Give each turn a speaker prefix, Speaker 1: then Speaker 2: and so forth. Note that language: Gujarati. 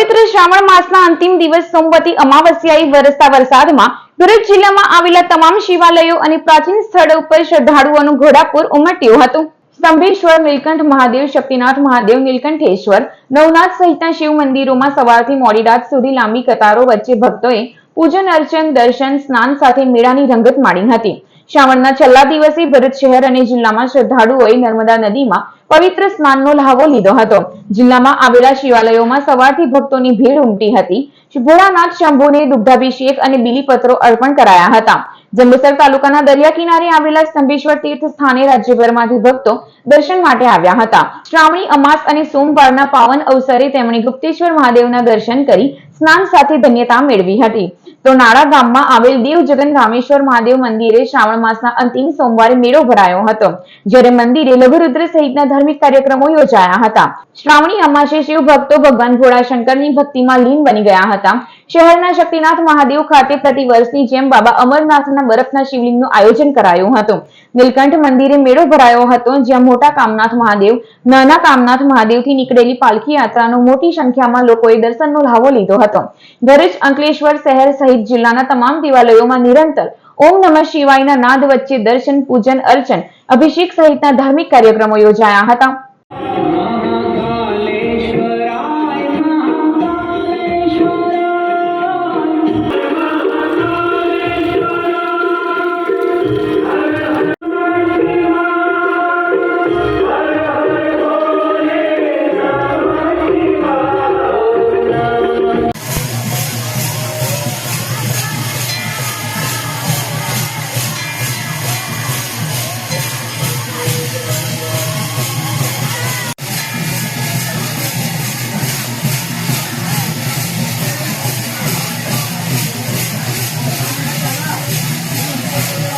Speaker 1: પવિત્ર શ્રાવણ માસના અંતિમ દિવસ સોમવતી અમાવસ્યાએ વરસતા વરસાદમાં ભરૂચ જિલ્લામાં આવેલા તમામ શિવાલયો અને પ્રાચીન સ્થળો ઉપર શ્રદ્ધાળુઓનું ઘોડાપુર ઉમટ્યું હતું. સ્તંભેશ્વર નીલકંઠ, મહાદેવ, શક્તિનાથ, મહાદેવ, નીલકંઠેશ્વર, નવનાથ સહિતના શિવ મંદિરોમાં સવારથી મોડી રાત સુધી લાંબી કતારો વચ્ચે ભક્તોએ પૂજન અર્ચન, દર્શન, સ્નાન સાથે મેળાની રંગત માણી હતી. શ્રાવણના છેલ્લા દિવસે ભરૂચ શહેર અને જિલ્લામાં શ્રદ્ધાળુઓએ નર્મદા નદીમાં પવિત્ર સ્નાનનો લહાવો લીધો હતો. જિલ્લામાં આવેલા શિવાલયોમાં સવારથી ભક્તોની ભીડ ઉમટી હતી. ભોળાનાથ, શંભુને દુગ્ધાભિષેક અને બીલીપત્રો અર્પણ કરાયા હતા. જંબુસર તાલુકાના દરિયા કિનારે આવેલા સ્તંભેશ્વર તીર્થ સ્થાને રાજ્યભરમાંથી ભક્તો દર્શન માટે આવ્યા હતા. શ્રાવણી, અમાસ અને સોમવારના પાવન અવસરે તેમણે ગુપ્તેશ્વર મહાદેવના દર્શન કરી સ્નાન સાથે ધન્યતા મેળવી હતી. તો નાળા ગામમાં આવેલ દેવ જગન રામેશ્વર મહાદેવ મંદિરે શ્રાવણ માસના અંતિમ સોમવારે મેળો ભરાયો હતો, જ્યારે મંદિરે લઘુરુદ્ર સહિતના ધાર્મિક કાર્યક્રમો યોજાયા હતા. શ્રાવણી, અમાસે શિવ ભક્તો ભગવાન ભોળાશંકરની ભક્તિમાં લીન બની ગયા હતા. શહેરના શક્તિનાથ મહાદેવ ખાતે પ્રતિ વર્ષની જેમ બાબા અમરનાથના બરફના શિવલિંગનું આયોજન કરાયું હતું. નીલકંઠ મંદિરે મેળો ભરાયો હતો, જ્યાં મોટા કામનાથ મહાદેવ, નાના કામનાથ મહાદેવથી નીકળેલી પાલખી યાત્રાનો મોટી સંખ્યામાં લોકોએ દર્શનનો લાવો લીધો હતો. ભરૂચ, અંકલેશ્વર શહેર સહિત જિલ્લાના તમામ દેવાલયોમાં નિરંતર ઓમ નમઃ શિવાયના નાદ વચ્ચે દર્શન, પૂજન, અર્ચન, અભિષેક સહિતના ધાર્મિક કાર્યક્રમો યોજાયા હતા.
Speaker 2: Yes.